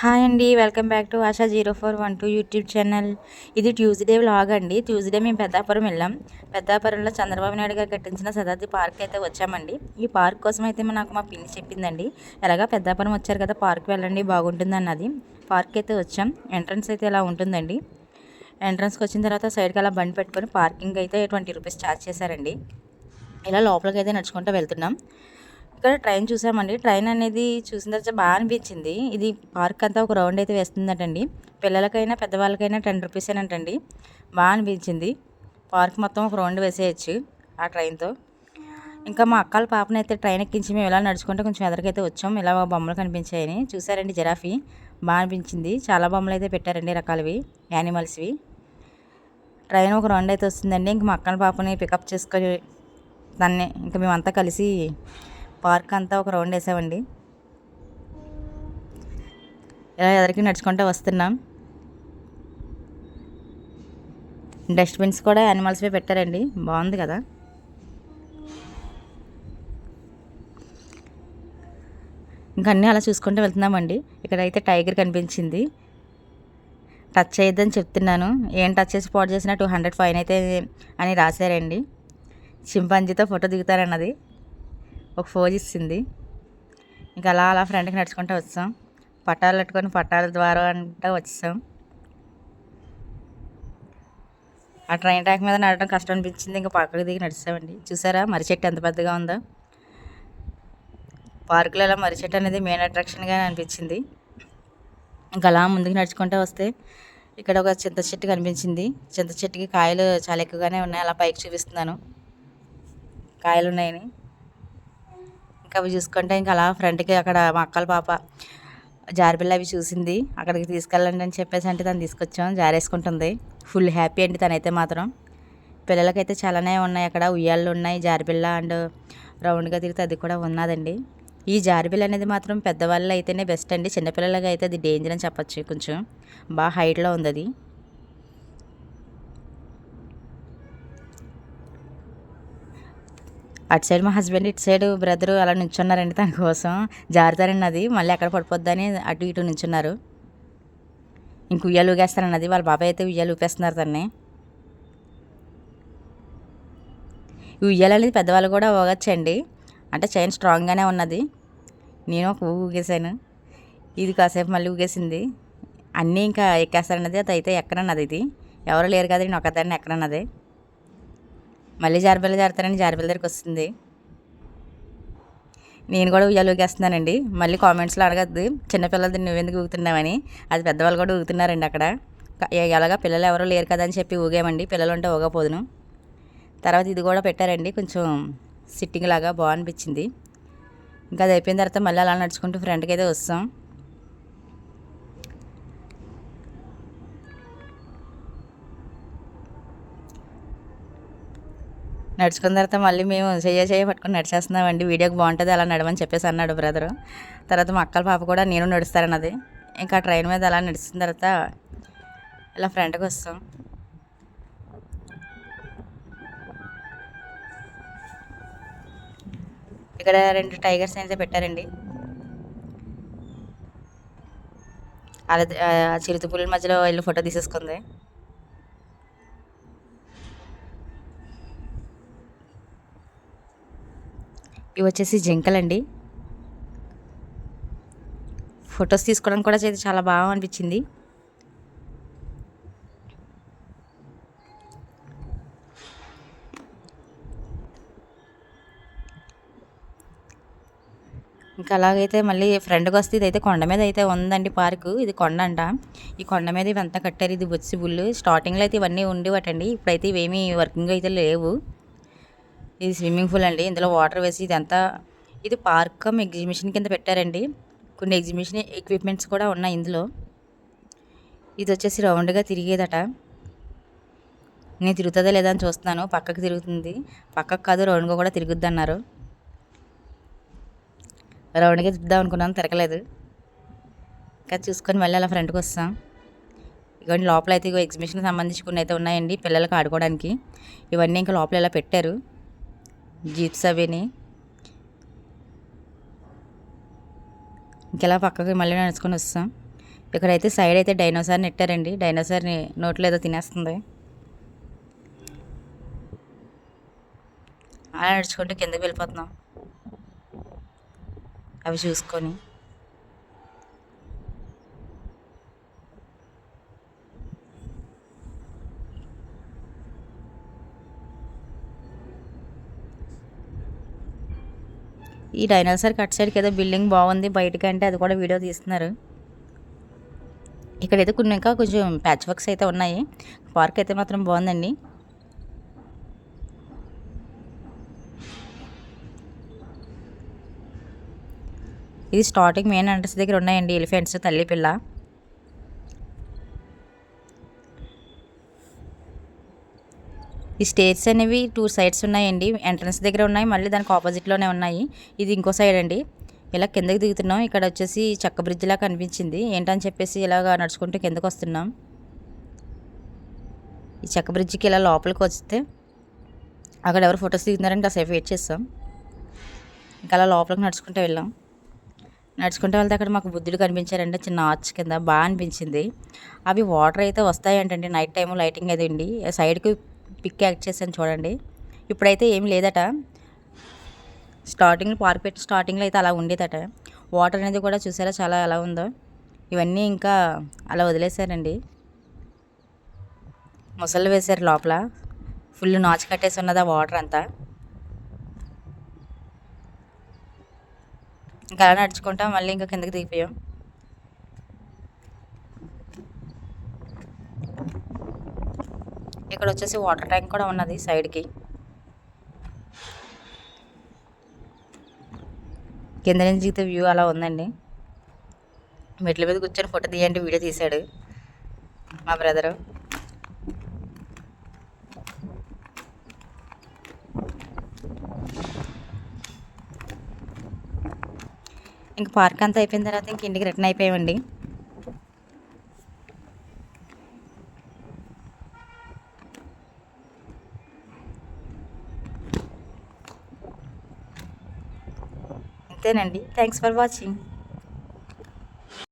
Hi అండి welcome back to Asha zero four one two YouTube channel. ఇది Tuesday vlog అండి. Tuesday మేము పెద్దాపురం వెళ్ళాం. పెద్దాపురంలో చంద్రబాబు నాయుడు గారు కట్టించిన శతాబ్ది పార్క్ అయితే వచ్చామండి. ఈ పార్క్ కోసం అయితే నాకు మా పిన్ని చెప్పిందండి. ఎలాగా పెద్దాపురం వచ్చారు కదా పార్క్ వెళ్ళండి బాగుంటుంది అన్నది. పార్క్ అయితే వచ్చాం. ఎంట్రన్స్ అయితే ఇలా ఉంటుందండి. ఎంట్రన్స్కి వచ్చిన తర్వాత సైడ్కి అలా బండి పెట్టుకొని పార్కింగ్ అయితే ట్వంటీ రూపీస్ ఛార్జ్ చేశారండి. ఇలా లోపలికి అయితే నడుచుకుంటూ వెళ్తున్నాం. ఇక్కడ ట్రైన్ చూసామండి. ట్రైన్ అనేది చూసిన తర్వాత బాగా అనిపించింది. ఇది పార్క్ అంతా ఒక రౌండ్ అయితే వేస్తుందటండి. పిల్లలకైనా పెద్దవాళ్ళకైనా టెన్ రూపీస్ అంటండి బాగా అనిపించింది. పార్క్ మొత్తం ఒక రౌండ్ వేసేయచ్చు ఆ ట్రైన్తో. ఇంకా మా అక్కల పాపని అయితే ట్రైన్ ఎక్కించి మేము ఇలా నడుచుకుంటే కొంచెం ఎదరికైతే వచ్చాం. ఇలా బొమ్మలు కనిపించాయని. చూసారండి జిరాఫీ. బాగా అనిపించింది. చాలా బొమ్మలు అయితే పెట్టారండి రకాలవి యానిమల్స్వి. ట్రైన్ ఒక రౌండ్ అయితే వస్తుందండి. ఇంక మా అక్కల పాపని పికప్ చేసుకొని దాన్ని ఇంకా మేమంతా కలిసి పార్క్ అంతా ఒక రౌండ్ వేసామండి. ఇలా ఎదరికి నడుచుకుంటూ వస్తున్నాం. డస్ట్బిన్స్ కూడా యానిమల్స్వే పెట్టారండి. బాగుంది కదా. ఇంకా అన్నీ అలా చూసుకుంటూ వెళ్తున్నామండి. ఇక్కడైతే టైగర్ కనిపించింది. టచ్ చేయొద్దని చెప్తున్నాను. ఏం టచ్ చేసి పాటు చేసినా టూ హండ్రెడ్ ఫైన్ అయితే అని రాశారండి. చింపాంజీతో ఫోటో దిగుతారన్నది. ఒక ఫోజ్ ఇచ్చింది. ఇంకా అలా అలా ఫ్రెండ్కి నడుచుకుంటూ వచ్చాం. పట్టాలు పెట్టుకొని పట్టాల ద్వారా అంటే వచ్చాం. ఆ ట్రైన్ ట్రాక్ మీద నడవడం కష్టం అనిపించింది. ఇంకా పక్కకు దిగి నడిచామండి. చూసారా? మర్రి చెట్టు ఎంత పెద్దగా ఉందో. పార్కులో అలా మర్రి చెట్టు అనేది మెయిన్ అట్రాక్షన్గా అనిపించింది. ఇంకా అలా ముందుకు నడుచుకుంటూ వస్తే ఇక్కడ ఒక చింత చెట్టు కనిపించింది. చింత చెట్టుకి కాయలు చాలా ఎక్కువగానే ఉన్నాయి. అలా పైకి చూపిస్తున్నాను. కాయలు ఉన్నాయని. అవి చూసుకుంటే ఇంకా అలా ఫ్రంట్కి అక్కడ మా అక్కల పాప జారిపిల్ల అవి చూసింది. అక్కడికి తీసుకెళ్ళండి అని చెప్పేసి అంటే తను తీసుకొచ్చాం. జారేసుకుంటుంది. ఫుల్ హ్యాపీ అండి తనైతే మాత్రం. పిల్లలకైతే చాలానే ఉన్నాయి అక్కడ. ఉయ్యాళ్ళు ఉన్నాయి. జారిపిల్ల అండ్ రౌండ్గా తిరిగితే అది కూడా ఉన్నదండి. ఈ జారిబిల్ అనేది మాత్రం పెద్దవాళ్ళు అయితేనే బెస్ట్ అండి. చిన్నపిల్లలకి అయితే అది డేంజర్ అని చెప్పచ్చు కొంచెం. బాగా హైట్లో ఉంది అది అటు సైడ్ మా హస్బెండ్ ఇటు సైడ్ బ్రదరు అలా నించున్నారండి తన కోసం. జారుతారండి అది మళ్ళీ ఎక్కడ పడిపోద్దని అటు ఇటు నించున్నారు ఇంక ఉయ్యాలు ఊగేస్తారన్నది. వాళ్ళ బాబాయ్ అయితే ఉయ్యాలు ఊపేస్తున్నారు తన్ని. ఈ ఉయ్యాలు అనేది పెద్దవాళ్ళు కూడా ఊగచ్చండి. అంటే చైన్ స్ట్రాంగ్గానే ఉన్నది. నేను ఒక ఊగేసాను ఇది కాసేపు మళ్ళీ ఊగేసింది. అన్నీ ఇంకా ఎక్కేస్తారన్నది. అది అయితే ఎక్కడన్నది ఇది. ఎవరు లేరు కదా నేను ఒకదాన్ని ఎక్కడన్నది. మళ్ళీ జారిపిల్ల జారుతారని జారిపిల్ల దగ్గరికి వస్తుంది. నేను కూడా ఉయ్యాలు ఊగేస్తున్నానండి. మళ్ళీ కామెంట్స్లో అడగద్దు. చిన్నపిల్లలది నువ్వెందుకు ఊగుతున్నావని. అది పెద్దవాళ్ళు కూడా ఊగుతున్నారండి అక్కడ. ఎలాగా పిల్లలు ఎవరూ లేరు కదా అని చెప్పి ఊగామండి. పిల్లలు ఉంటే ఊగపోదును. తర్వాత ఇది కూడా పెట్టారండి. కొంచెం సిట్టింగ్ లాగా బాగా అనిపించింది ఇంకా అది అయిపోయిన తర్వాత మళ్ళీ అలా నడుచుకుంటూ ఫ్రంట్కి అయితే వస్తాం. నడుచుకున్న తర్వాత మళ్ళీ మేము చెయ్య చెయ్య పట్టుకుని నడిచేస్తున్నామండి. వీడియోకి బాగుంటుంది అలా నడవని చెప్పేసి అన్నాడు బ్రదరు తర్వాత మా అక్కల పాప కూడా నేను నడుస్తానన్నది. ఇంకా ట్రైన్ మీద అలా నడుస్తున్న తర్వాత ఇలా ఫ్రంట్కి వస్తాం. ఇక్కడ రెండు టైగర్స్ అయితే పెట్టారండి. అలా చిరుతపుల్ల మధ్యలో వెళ్ళి ఫోటో తీసేసుకుంది. ఇవి వచ్చేసి జింకలండి. ఫొటోస్ తీసుకోవడం కూడా చేతి చాలా బాగా అనిపించింది. ఇంకా అలాగైతే మళ్ళీ ఫ్రెండ్కి వస్తే ఇదైతే కొండ మీద అయితే ఉందండి పార్కు ఇది కొండ అంట. ఈ కొండ మీద ఇవంతా కట్టారు. ఇది బొచ్చి బుల్లు. స్టార్టింగ్లో అయితే ఇవన్నీ ఉండేవటండి. ఇప్పుడైతే ఇవేమీ వర్కింగ్ అయితే లేవు. ఇది స్విమ్మింగ్ పూల్ అండి. ఇందులో వాటర్ వేసి ఇదంతా ఇది పార్క్ కమ్ ఎగ్జిబిషన్ కింద పెట్టారండి. కొన్ని ఎగ్జిబిషన్ ఎక్విప్మెంట్స్ కూడా ఉన్నాయి ఇందులో. ఇది వచ్చేసి రౌండ్గా తిరిగేదట. నేను తిరుగుతుందా లేదా అని చూస్తున్నాను. పక్కకు తిరుగుతుంది. పక్కకు కాదు రౌండ్గా కూడా తిరుగుద్ది అన్నారు రౌండ్గా తిద్దాం అనుకున్నాను తిరగలేదు. ఇంకా చూసుకొని మళ్ళీ అలా ఫ్రంట్కి వస్తాం. ఇవన్నీ లోపల అయితే ఎగ్జిబిషన్కి సంబంధించి కొన్ని అయితే ఉన్నాయండి పిల్లలకు ఆడుకోవడానికి. ఇవన్నీ ఇంకా లోపల ఇలా పెట్టారు. జీప్స్ అవిని. ఇంకెలా పక్కకి మళ్ళీ నడుచుకొని వస్తాం. ఇక్కడైతే సైడ్ అయితే డైనోసార్ నెట్టారండి. డైనోసార్ని నోట్లో ఏదో తినేస్తుంది. అలా నడుచుకుంటూ కిందకి వెళ్ళిపోతున్నాం. అవి చూసుకొని. ఈ డైనోసార్ కట్ సైడ్కి ఏదో బిల్డింగ్ బాగుంది బయటకంటే అంటే అది కూడా వీడియో తీస్తున్నారు. ఇక్కడ అయితే కొన్ని ఇంకా కొంచెం ప్యాచ్ వర్క్స్ అయితే ఉన్నాయి. పార్క్ అయితే మాత్రం బాగుందండి. ఇది స్టార్టింగ్ మెయిన్ ఎంట్రన్స్ దగ్గర ఉన్నాయండి ఎలిఫెంట్స్ తల్లి పిల్ల. ఈ స్టేట్స్ అనేవి టూ సైడ్స్ ఉన్నాయండి. ఎంట్రన్స్ దగ్గర ఉన్నాయి మళ్ళీ దానికి ఆపోజిట్లోనే ఉన్నాయి. ఇది ఇంకో సైడ్ అండి. ఇలా కిందకి దిగుతున్నాం. ఇక్కడ వచ్చేసి చెక్క బ్రిడ్జ్లా కనిపించింది. ఏంటని చెప్పేసి ఇలాగా నడుచుకుంటూ కిందకు వస్తున్నాం. ఈ చెక్క బ్రిడ్జికి ఇలా లోపలికి వస్తే అక్కడ ఎవరు ఫొటోస్ దిగుతున్నారంటే కాసేపు వెయిట్ చేస్తాం. ఇంకా అలా లోపలికి నడుచుకుంటూ వెళ్ళాం. నడుచుకుంటూ వెళ్తే అక్కడ మాకు బుద్ధుడు కనిపించారంటే చిన్న ఆర్చ్ కింద బాగా అనిపించింది. అవి వాటర్ అయితే వస్తాయంటండి. నైట్ టైం లైటింగ్ అది ఉండి సైడ్కి పిక్ యాక్ట్ చేశాను చూడండి. ఇప్పుడైతే ఏం లేదట. స్టార్టింగ్ పార్క్ పెట్టి స్టార్టింగ్లో అయితే అలా ఉండేదట. వాటర్ అనేది కూడా చూసారా చాలా ఎలా ఉందో. ఇవన్నీ ఇంకా అలా వదిలేశారండి. ముసళ్ళు వేశారు లోపల. ఫుల్ నాచు కట్టేసి ఉన్నది ఆ వాటర్ అంతా. ఇంకా అలా నడుచుకుంటా మళ్ళీ ఇంకా కిందకి దిగిపోయాం. ఇక్కడ వచ్చేసి వాటర్ ట్యాంక్ కూడా ఉన్నది సైడ్కి. కింద నుంచి దిగితే వ్యూ అలా ఉందండి. మెట్ల మీద కూర్చొని ఫోటో తీయండి వీడియో తీశాడు మా బ్రదరు. ఇంక పార్క్ అంతా అయిపోయిన తర్వాత ఇంక ఇంటికి రిటర్న్ అయిపోయామండి. అంతేనండి థ్యాంక్స్ ఫర్ వాచింగ్